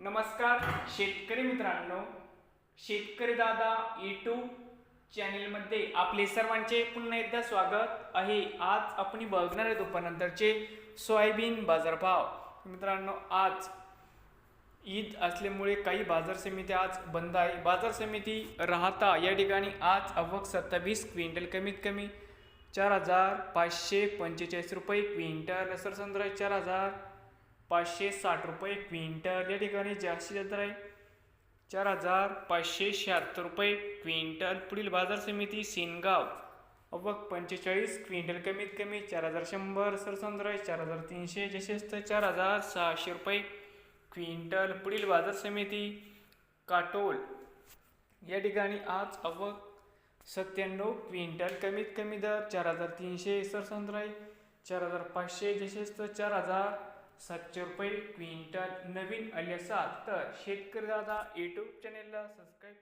नमस्कार शेतकरी मित्रांनो. शेतकरी दादा यूट्यूब चॅनेलमध्ये आपले सर्वांचे पुन्हा एकदा स्वागत आहे. आज आपण बघणार आहे दुपारनंतरचे सोयाबीन बाजारभाव. मित्रांनो आज ईद असल्यामुळे काही बाजार समिती आज बंद आहे. बाजार समिती राहता या ठिकाणी आज अवक सत्तावीस क्विंटल कमीत कमी चार हजार पाचशे पंचेचाळीस रुपये क्विंटल रसरसंद्र चार हजार पाचशे साठ रुपये क्विंटल. या ठिकाणी जास्तीत जास्त आहे चार हजार पाचशे शहात्तर रुपये क्विंटल. पुढील बाजार समिती सिनगाव अवक पंचेचाळीस क्विंटल कमीत कमी चार हजार शंभर सरसंद्र चार हजार तीनशे जसेच तर चार हजार सहाशे रुपये क्विंटल. पुढील बाजार समिती काटोल. या ठिकाणी आज अवक सत्त्याण्णव क्विंटल कमीत कमी दर चार हजार तीनशे सरसंद्र चार हजार पाचशे जसेच तर चार हजार सातशे रुपये क्विंटल नवीन आले असाल तर शेतकरी दादा यूट्यूब चॅनेलला सबस्क्राईब